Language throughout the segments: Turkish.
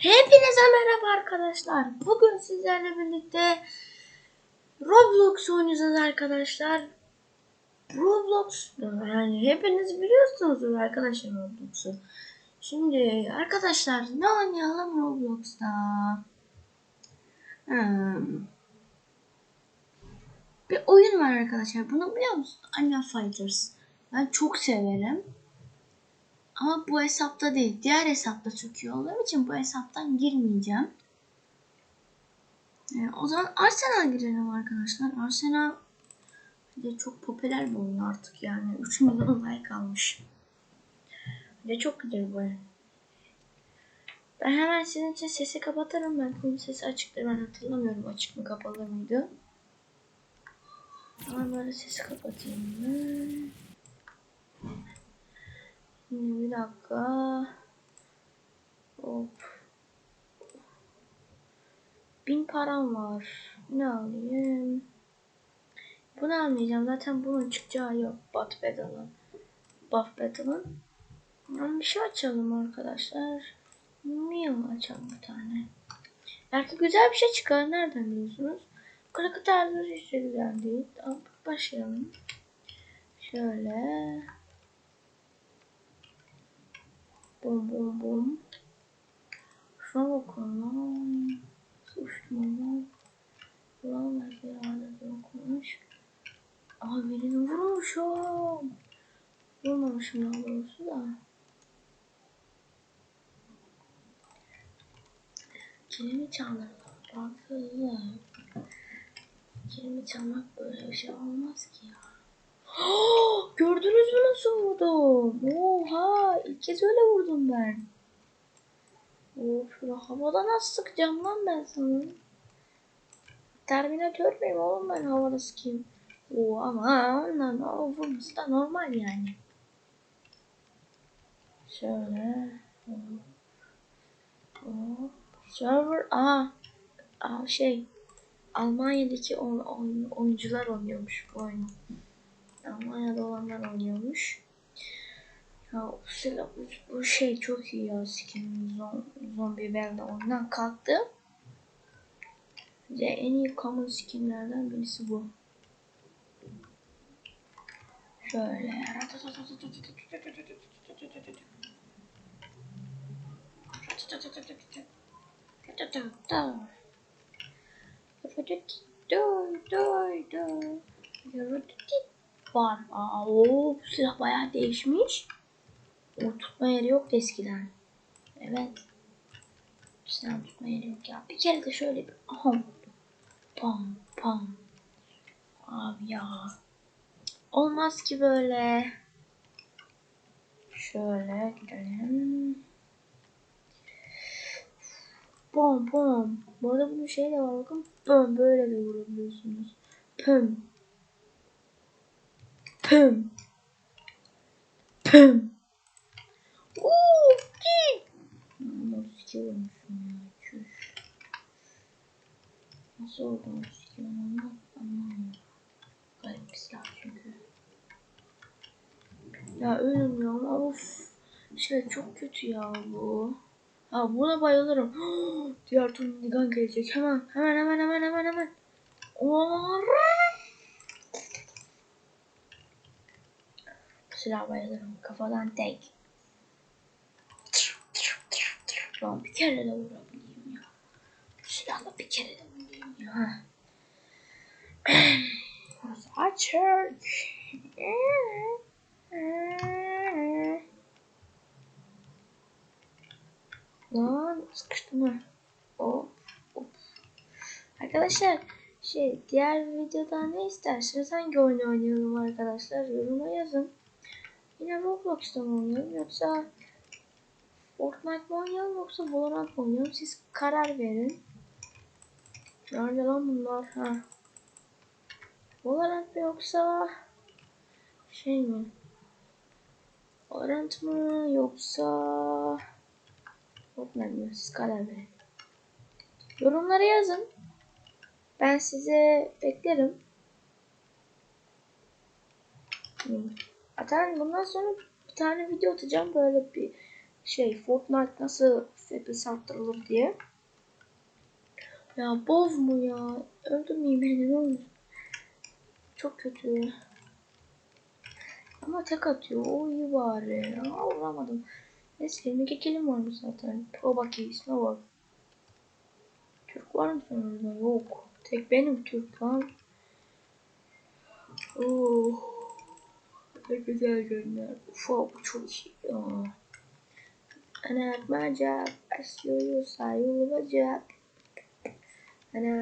Hepinize merhaba arkadaşlar. Bugün sizlerle birlikte Roblox oynayacağız arkadaşlar. Roblox yani hepiniz biliyorsunuzdur arkadaşlar Roblox'u. Şimdi arkadaşlar ne oynayalım Roblox'ta? Hmm. Bir oyun var arkadaşlar. Bunu biliyor musun? Anya Fighters. Ben çok severim. Ama bu hesapta değil. Diğer hesapta iyi olduğum için bu hesaptan girmeyeceğim. Ee, o zaman Arsenal girelim arkadaşlar. Arsenal de çok popüler bir oyun artık yani. 3 milyon like almış. De çok güzel bu oyun. Ben hemen sizin için sesi kapatırım. Ben bunun sesi açıktır. Ben hatırlamıyorum açık mı kapalı mıydı. Ama böyle sesi kapatayım. Bir dakika. Hop. Bin param var. Ne alayım? Bunu almayacağım. Zaten bunun çıkacağı yok. Bat Battle'ın. Buff Battle'ın. Bir şey açalım arkadaşlar. Meal açalım bir tane. Belki güzel bir şey çıkar. Nereden biliyorsunuz? Karakterler hiç de güzel değil. Tamam başlayalım. Şöyle. Bum bum bum. Şuna bakalım lan. Suçtum lan. Belki adet okumuş. Aa birini vurmuşum. Vurmamışım daha doğrusu da. Kilimi çalmak. Baksana. Kilimi çalmak böyle bir şey olmaz ki ya. Gördünüz mü nasıl vurdum? Oha ilk kez öyle vurdum ben. Of havada nasıl sıkacağım lan ben sana? Terminatör müyüm oğlum ben havada sıkayım. Oo ama ondan o vurması da normal yani. Şöyle. Hop. Server. Aa. Aa şey. Almanya'daki oyun, oyun, oyuncular oynuyormuş bu oyunu. Almanya'da olanlar oynuyormuş. Ya bu, bu şey çok iyi ya skin zom, zombi belde oyundan kalktı. Ve en iyi common skinlerden birisi bu. Şöyle. Var. Aa, o silah bayağı değişmiş. O tutma yeri yok eskiden. Evet. Silah tutma yeri yok ya. Bir kere de şöyle bir aham. Pam pam. Abi ya. Olmaz ki böyle. Şöyle gidelim. Bom bom. Bu arada bunun şey de var bakın. Bom böyle de vurabiliyorsunuz. Uuu. Ki. Motosiklet olmuşum ya. Çüş. Nasıl oldu motosiklet olmam anlamadım. Garip bir silah çünkü. Ya of. Şey çok kötü ya bu. Ha buna bayılırım. Diğer turun Nigan gelecek. Hemen hemen hemen hemen hemen hemen. Silah bayılırım. Kafadan tek. Lan bir kere de vurabileyim ya. Silahla bir kere de vurayım ya. Açık. Lan sıkıştım ha. Hop, hop. Arkadaşlar şey diğer videoda ne isterseniz hangi oyunu oynayalım arkadaşlar yoruma yazın. Yine Roblox'ta mı oynayalım yoksa Fortnite mı oynayalım yoksa Valorant mı oynayalım siz karar verin. Nerede lan bunlar ha? Valorant mı yoksa şey mi? Valorant mı yoksa Fortnite mi? Siz karar verin. Yorumlara yazın. Ben size beklerim. Hmm. Zaten bundan sonra bir tane video atacağım. Böyle bir şey Fortnite nasıl FPS arttırılır diye. Ya boz mu ya? Öldürmeyin beni ne olur. Çok kötü. Ama tek atıyor. O iyi bari. Aa, vuramadım. Neyse 22 kilim varmış zaten. Pro bakayım ne var? Türk var mı sonunda? Yok. Tek benim Türk lan. Oh. Ne güzel günler. Ufa bu çok iyi sayılacak. Ana atmaca. Asyoyu sayılacak. Ana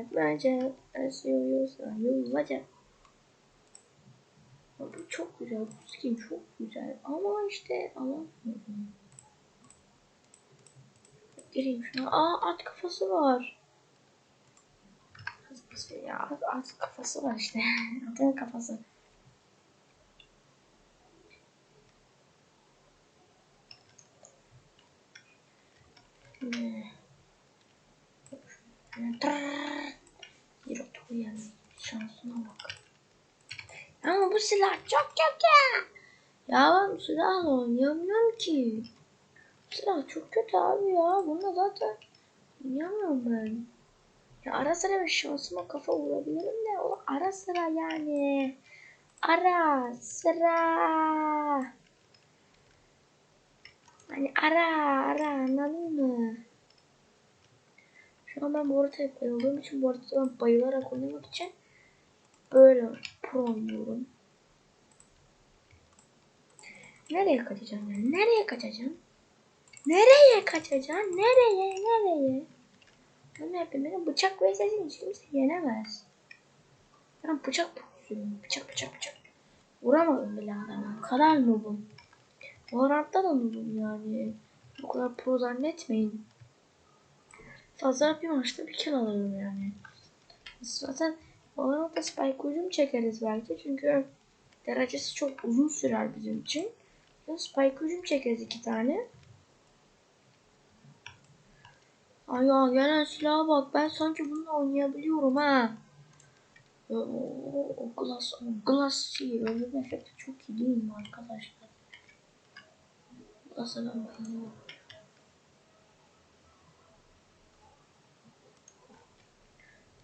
atmaca. Asyoyu sayılacak. Ya Bu çok güzel. Bu skin çok güzel. Ama işte alamıyorum. Gireyim şuna. Aa at kafası var. Kafası ya. At, kafası var işte. Atın kafası. Bir otur yani. Şansına bak. Ama bu silah çok kötü. Ya ben bu silahla oynayamıyorum ki. Bu silah çok kötü abi ya. Bununla zaten oynayamıyorum ben. Ya ara sıra bir şansıma kafa vurabilirim de o ara sıra yani. Ara sıra. Hani ara ara anladın mı? Şu an ben bu haritaya bayıldığım için bu ben bayılarak oynamak için böyle pro oynuyorum. Nereye kaçacağım ben? Nereye kaçacağım? Nereye kaçacağım? Nereye? Nereye? Hep beni bıçak ve sesin hiç kimse yenemez. Ben bıçak pozisyonum. Bıçak bıçak bıçak. Vuramadım bile adama. Kadar noobum. Valorant'ta da noobum yani. Bu kadar pro zannetmeyin. Fazla bir maçta bir kill alırım yani. Zaten Valorant'ta spike hücum çekeriz belki çünkü derecesi çok uzun sürer bizim için. Spike hücum çekeriz iki tane. Ay ya gelen silaha bak ben sanki bununla oynayabiliyorum ha. O, o, o glass, o glass öldürme efekti çok iyi değil mi arkadaşlar? Glass'a ben bayılıyorum.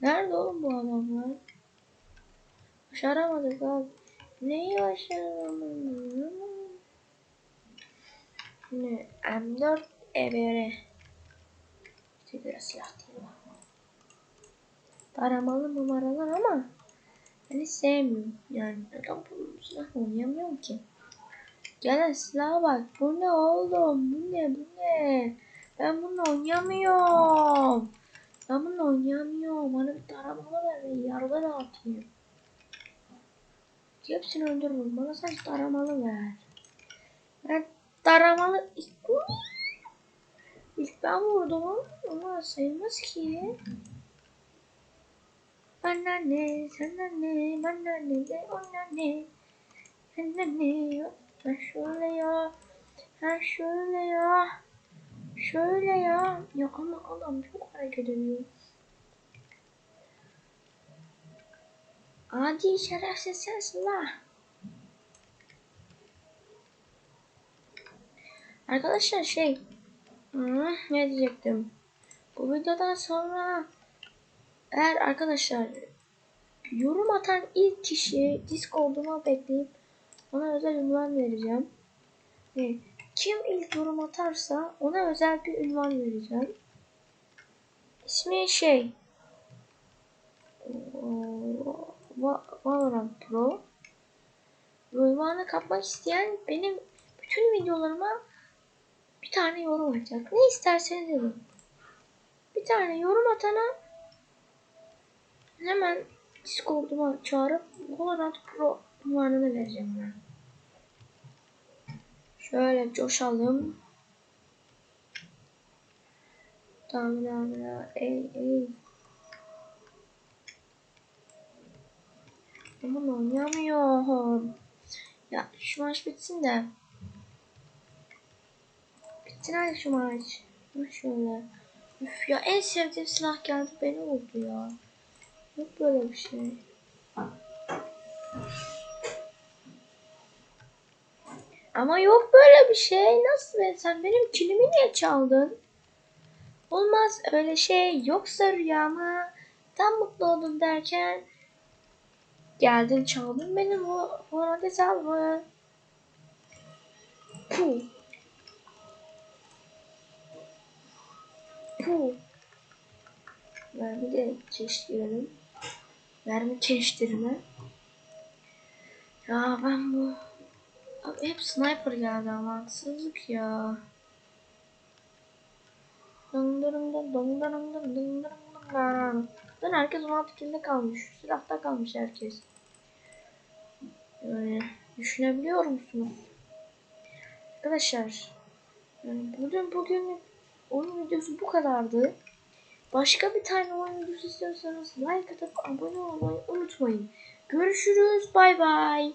Nerede oğlum bu adamlar? Başaramadık abi. Neyi başaramadık? Ne? M4 EBR. İşte biraz silah değil mi? Taramalı numaralar ama hiç sevmiyorum. Yani neden bu silah oynayamıyorum ki? Gelen silaha bak. Bu ne oğlum? Bu ne? Bu ne? Ben bununla oynayamıyorum. Ben bununla oynayamıyorum. Bana bir taramalı ver ve yargı dağıtayım. Hepsini öldürürüm. Bana sadece taramalı ver. Ben taramalı... İlk ben vurdum ama sayılmaz ki. Bana ne, sana ne, bana ne de ona ne. Bana ne, ha şöyle ya, ha şöyle ya, şöyle ya. Ya ama adam çok hareket ediyor. Adi şerefsiz sensin la. Arkadaşlar şey, ne diyecektim? Bu videodan sonra eğer arkadaşlar yorum atan ilk kişi Discord'uma bekleyip ona özel ünvan vereceğim. Ve kim ilk yorum atarsa ona özel bir ünvan vereceğim. İsmi şey Valorant Pro. Ünvanı kapmak isteyen benim bütün videolarıma bir tane yorum atacak. Ne isterseniz yapın. Bir tane yorum atana hemen Discord'uma çağırıp Valorant Pro ünvanını vereceğim ben. Şöyle coşalım. Tamam tamam. Ey ey. Aman oynayamıyorum. Ya şu maç bitsin de. Hadi şu maç. Ha şöyle. Üf ya en sevdiğim silah geldi beni oldu ya. Yok böyle bir şey. Ama yok böyle bir şey. Nasıl be? Sen benim kilimi niye çaldın? Olmaz öyle şey. Yoksa rüyama tam mutlu oldum derken geldin çaldın benim o Format hesabımı. Puh. bu. Mermi de çeşitleyelim. Mermi çeşitleme. Ya ben bu... Abi hep sniper geldi ama haksızlık ya. Dın dırın dın dın dırın dın dın dırın dın Dün herkes 16 kilde kalmış. Silahta kalmış herkes. Yani düşünebiliyor musunuz? Arkadaşlar. Yani bugün bugün oyun videosu bu kadardı. Başka bir tane oyun videosu istiyorsanız like atıp abone olmayı unutmayın. Görüşürüz. Bay bay.